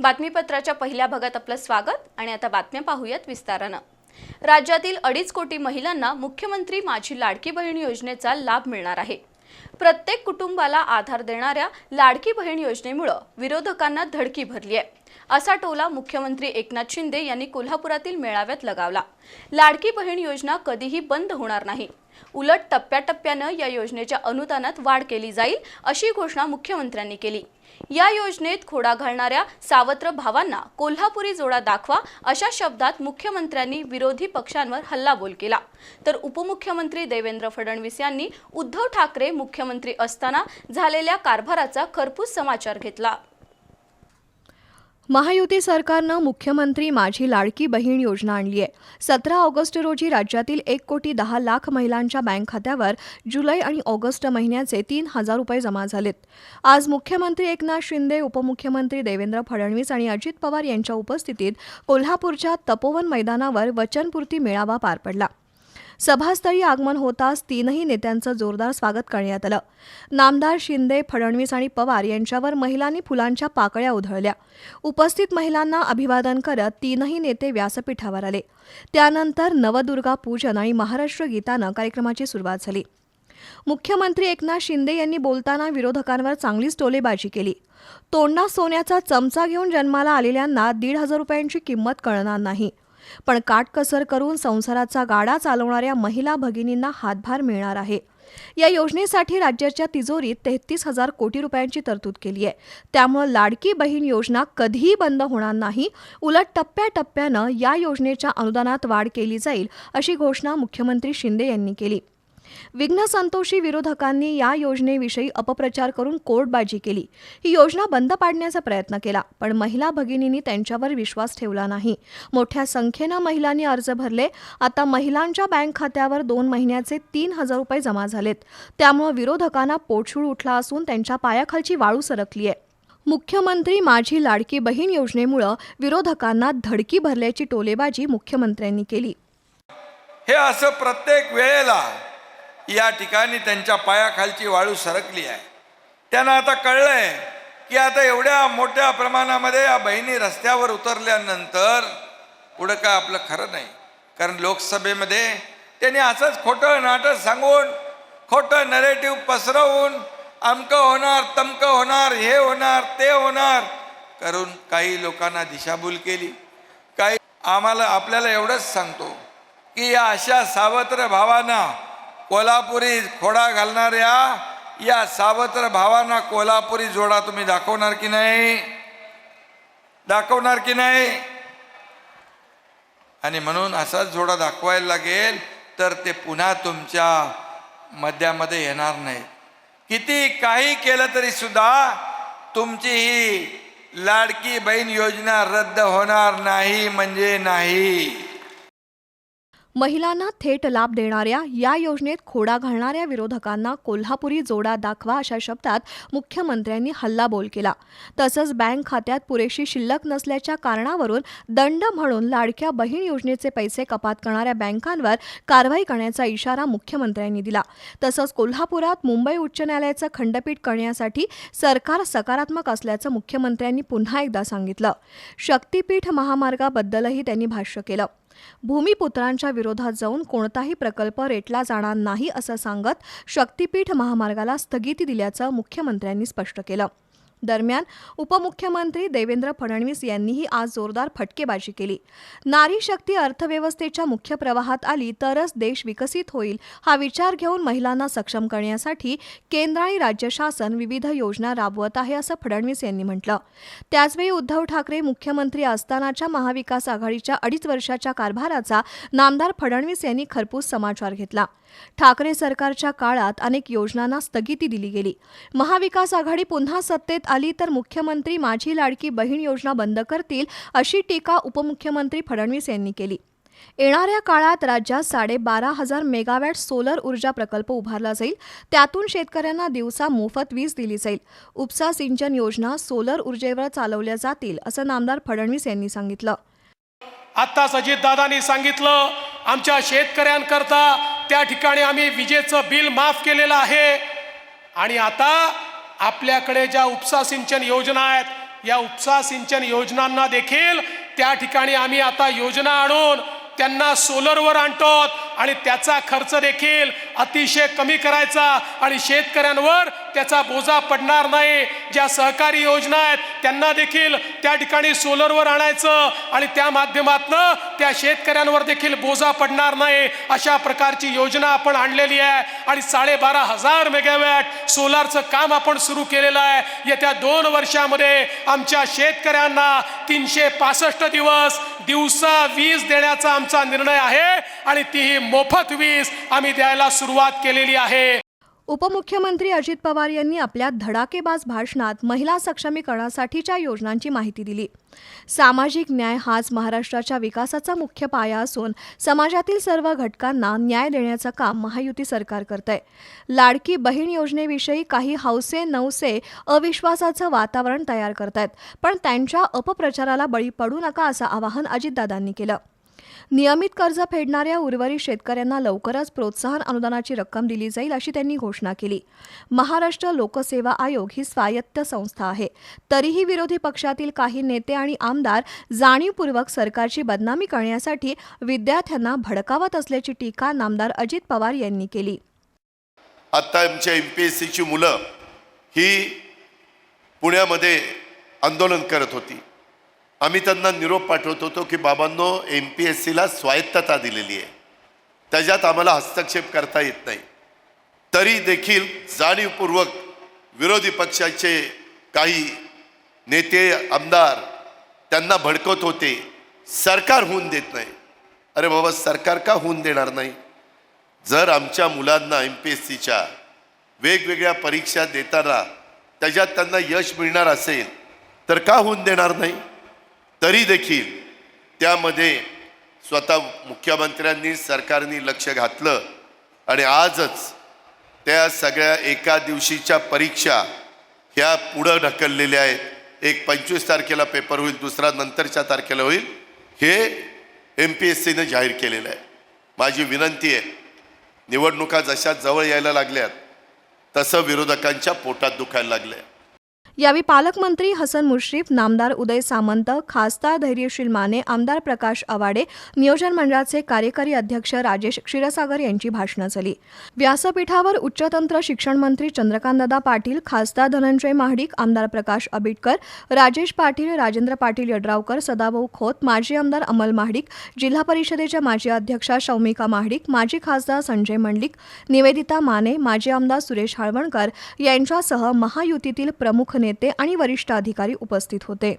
बातमीपत्राच्या पहिल्या भागात आपलं स्वागत आणि आता बातम्या पाहूयात विस्तारानं. राज्यातील अडीच कोटी महिलांना मुख्यमंत्री माझी लाडकी बहीण योजनेचा लाभ मिळणार आहे. प्रत्येक कुटुंबाला आधार देणाऱ्या लाडकी बहीण योजनेमुळं विरोधकांना धडकी भरली आहे. असा टोला मुख्यमंत्री एकनाथ शिंदे यांनी कोल्हापुरातील मेळाव्यात लगावला. लाडकी बहीण योजना कधीही बंद होणार नाही. उलट टप्प्याटप्प्यानं या योजनेच्या अनुदानात वाढ केली जाईल अशी घोषणा मुख्यमंत्र्यांनी केली. या योजनेत खोडा घालणाऱ्या सावत्र भावांना कोल्हापुरी जोडा दाखवा अशा शब्दात मुख्यमंत्र्यांनी विरोधी पक्षांवर हल्लाबोल केला. तर उपमुख्यमंत्री देवेंद्र फडणवीस यांनी उद्धव ठाकरे मुख्यमंत्री असताना झालेल्या कारभाराचा खरपूस समाचार घेतला. महायुती सरकारनं मुख्यमंत्री माझी लाडकी बहीण योजना आणली आहे. सतरा ऑगस्ट रोजी राज्यातील एक कोटी दहा लाख महिलांच्या बँक खात्यावर जुलै आणि ऑगस्ट महिन्याचे तीन हजार रुपये जमा झालेत. आज मुख्यमंत्री एकनाथ शिंदे उपमुख्यमंत्री देवेंद्र फडणवीस आणि अजित पवार यांच्या उपस्थितीत कोल्हापूरच्या तपोवन मैदानावर वचनपूर्ती मेळावा पार पडला. सभास्थळी आगमन होताच तीनही नेत्यांचं जोरदार स्वागत करण्यात आलं. नामदार शिंदे फडणवीस आणि पवार यांच्यावर महिलांनी फुलांच्या पाकळ्या उधळल्या. उपस्थित महिलांना अभिवादन करत तीनही नेते व्यासपीठावर आले. त्यानंतर नवदुर्गा पूजन आणि महाराष्ट्र गीतानं कार्यक्रमाची सुरुवात झाली. मुख्यमंत्री एकनाथ शिंदे यांनी बोलताना विरोधकांवर चांगलीच टोलेबाजी केली. तोंडा सोन्याचा चमचा घेऊन जन्माला आलेल्यांना दीड हजार रुपयांची किंमत कळणार नाही. पण काटकसर करून संसाराचा गाडा चालवणाऱ्या महिला भगिनींना हातभार मिळणार आहे. या योजनेसाठी राज्याच्या तिजोरीत तेहतीस हजार कोटी रुपयांची तरतूद केली आहे. त्यामुळं लाडकी बहीण योजना कधीही बंद होणार नाही. उलट टप्प्याटप्प्यानं या योजनेच्या अनुदानात वाढ केली जाईल अशी घोषणा मुख्यमंत्री शिंदे यांनी केली. विघ्नसंतोषी विरोधकांनी या योजनेविषयी अपप्रचार करून कोर्टबाजी केली. ही योजना बंद पाडण्याचा प्रयत्न केला पण महिला भगिनींनी त्यांच्यावर विश्वास ठेवला नाही. मोठ्या संख्येनं महिलांनी अर्ज भरले. आता महिलांच्या बँक खात्यावर दोन महिन्याचे तीन हजार रुपये जमा झालेत. त्यामुळे विरोधकांना पोटशूळ उठला असून त्यांच्या पायाखालची वाळू सरकली आहे. मुख्यमंत्री माझी लाडकी बहीण योजनेमुळं विरोधकांना धडकी भरल्याची टोलेबाजी मुख्यमंत्र्यांनी केली. हे असं प्रत्येक वेळेला या ठिकाणी त्यांच्या पायाखालची वाळू सरकली आहे. त्यांना आता कळलंय की आता एवढ्या मोठ्या प्रमाणामध्ये या बहिणी रस्त्यावर उतरल्यानंतर पुढं काय आपलं खरं नाही. कारण लोकसभेमध्ये त्यांनी असंच खोटं नाटक सांगून खोटं नरेटिव्ह पसरवून अमकं होणार तमकं होणार हे होणार ते होणार करून काही लोकांना दिशाभूल केली. काही आम्हाला आपल्याला एवढंच सांगतो की या अशा सावत्र भावांना कोल्हापुरी खोडा घालणाऱ्या या सावत्र भावांना कोल्हापुरी जोडा तुम्ही दाखवणार की नाही? दाखवणार की नाही? आणि म्हणून असाच जोडा दाखवायला लागेल तर ते पुन्हा तुमच्या मध्यामध्ये येणार नाही. किती काही केलं तरी सुद्धा तुमची ही लाडकी बहीण योजना रद्द होणार नाही म्हणजे नाही. महिलांना थेट लाभ देणाऱ्या या योजनेत खोडा घालणाऱ्या विरोधकांना कोल्हापुरी जोडा दाखवा अशा शब्दात मुख्यमंत्र्यांनी हल्लाबोल केला. तसंच बँक खात्यात पुरेशी शिल्लक नसल्याच्या कारणावरून दंड म्हणून लाडक्या बहीण योजनेचे पैसे कपात करणाऱ्या बँकांवर कारवाई करण्याचा इशारा मुख्यमंत्र्यांनी दिला. तसंच कोल्हापुरात मुंबई उच्च न्यायालयाचं खंडपीठ करण्यासाठी सरकार सकारात्मक असल्याचं मुख्यमंत्र्यांनी पुन्हा एकदा सांगितलं. शक्तीपीठ महामार्गाबद्दलही त्यांनी भाष्य केलं. भूमिपुत्रांच्या विरोधात जाऊन कोणताही प्रकल्प रेटला जाणार नाही असं सांगत शक्तीपीठ महामार्गाला स्थगिती दिल्याचं मुख्यमंत्र्यांनी स्पष्ट केलं. दरम्यान उपमुख्यमंत्री देवेंद्र फडणवीस यांनीही आज जोरदार फटकेबाजी केली. नारी शक्ती अर्थव्यवस्थेच्या मुख्य प्रवाहात आली तरच देश विकसित होईल हा विचार घेऊन महिलांना सक्षम करण्यासाठी केंद्र आणि राज्य शासन विविध योजना राबवत आहे असं फडणवीस यांनी म्हटलं. त्याचवेळी उद्धव ठाकरे मुख्यमंत्री असतानाच्या महाविकास आघाडीच्या अडीच वर्षाच्या कारभाराचा नामदार फडणवीस यांनी खरपूस समाचार घेतला. ठाकरे सरकारच्या काळात अनेक योजनांना स्थगिती दिली गेली. महाविकास आघाडी पुन्हा सत्तेत आली तर मुख्यमंत्री माझी लाडकी बहीण योजना बंद करतील अशी टीका उपमुख्यमंत्री फडणवीस यांनी केली. येणाऱ्या काळात राज्यात साडेबारा हजार मेगावॅट सोलर ऊर्जा प्रकल्प उभारला जाईल. त्यातून शेतकऱ्यांना दिवसा मोफत वीज दिली जाईल. उपसा सिंचन योजना सोलर ऊर्जेवर चालवल्या जातील असं नामदार फडणवीस यांनी सांगितलं. आता अजितदादांनी सांगितलं आमच्या शेतकऱ्यांकरता त्या ठिकाणी आम्ही विजेचं बिल माफ केलेलं आहे. आणि आता आपल्याकडे ज्या उपसा सिंचन योजना आहेत या उपसा सिंचन योजनांना देखील त्या ठिकाणी आम्ही आता योजना आणून त्यांना सोलरवर आणतो आणि त्याचा खर्च देखील अतिशय कमी करायचा आणि शेतकऱ्यांवर त्याचा बोजा पडणार नाही. ज्या सहकारी योजना आहेत त्यांना देखील त्या ठिकाणी सोलरवर आणायचं आणि त्या माध्यमातनं त्या शेतकऱ्यांवर देखील बोजा पडणार नाही अशा प्रकारची योजना आपण आणलेली आहे. आणि साडेबारा हजार मेगावॅट सोलारचं काम आपण सुरू केलेलं आहे. येत्या दोन वर्षामध्ये आमच्या शेतकऱ्यांना तीनशे पासष्ट दिवस दिवसा वीज देण्याचा आमचा निर्णय आहे आणि तीही मोफत वीज आम्ही द्यायला सुरुवात केलेली आहे. उपमुख्यमंत्री अजित पवार यांनी आपल्या धडाकेबाज भाषणात महिला सक्षमीकरणासाठीच्या योजनांची माहिती दिली. सामाजिक न्याय हाच महाराष्ट्राच्या विकासाचा मुख्य पाया असून समाजातील सर्व घटकांना न्याय देण्याचं काम महायुती सरकार करत आहे लाडकी बहीण योजनेविषयी काही हौसे नवसे अविश्वासाचं वातावरण तयार करतायत पण त्यांच्या अपप्रचाराला बळी पडू नका असं आवाहन अजितदादांनी केलं. नियमित कर्ज फेडणाऱ्या उर्वरित शेतकऱ्यांना लवकरच प्रोत्साहन अनुदानाची रक्कम दिली जाईल अशी त्यांनी घोषणा केली. महाराष्ट्र लोकसेवा आयोग ही स्वायत्त संस्था आहे. तरीही विरोधी पक्षातील काही नेते आणि आमदार जाणीवपूर्वक सरकारची बदनामी करण्यासाठी विद्यार्थ्यांना भडकावत असल्याची टीका नामदार अजित पवार यांनी केली. आत्ता आमच्या एम पी एस सीची मुलं ही पुण्यामध्ये आंदोलन करत होती. आम्ही त्यांना निरोप पाठवत होतो की बाबांनो एम पी एस सीला स्वायत्तता दिलेली आहे. त्याच्यात आम्हाला हस्तक्षेप करता येत नाही. तरी देखील जाणीवपूर्वक विरोधी पक्षाचे काही नेते आमदार त्यांना भडकवत होते. सरकार होऊन देत नाही. अरे बाबा सरकार का होऊन देणार नाही? जर आमच्या मुलांना एम पी एस सीच्या वेगवेगळ्या परीक्षा देताना त्याच्यात त्यांना यश मिळणार असेल तर का होऊन देणार नाही? तरी देखील त्यामध्ये स्वतः मुख्यमंत्र्यांनी सरकारने लक्ष घातलं आणि आजच त्या सगळ्या एका दिवशीच्या परीक्षा ह्या पुढं ढकललेल्या आहेत. एक पंचवीस तारखेला पेपर होईल दुसरा नंतरच्या तारखेला होईल. हे एम पी एस सीनं जाहीर केलेलं आहे. माझी विनंती आहे निवडणुका जशा जवळ यायला लागल्यात तसं विरोधकांच्या पोटात दुखायला लागल्या. यावेळी पालकमंत्री हसन मुश्रीफ नामदार उदय सामंत खासदार धैर्यशील माने आमदार प्रकाश आवाडे नियोजन मंडळाचे कार्यकारी अध्यक्ष राजेश क्षीरसागर यांची भाषणं झाली. व्यासपीठावर उच्चतंत्र शिक्षण मंत्री चंद्रकांतदादा पाटील खासदार धनंजय महाडिक आमदार प्रकाश आबिटकर राजेश पाटील राजेंद्र पाटील यड्रावकर सदाभाऊ खोत माजी आमदार अमल महाडिक जिल्हा परिषदेच्या माजी अध्यक्षा शौमिका महाडिक माजी खासदार संजय मंडलिक निवेदिता माने माजी आमदार सुरेश हाळवणकर यांच्यासह महायुतीतील प्रमुख प्रमुख नेते आणि वरिष्ठ अधिकारी उपस्थित होते.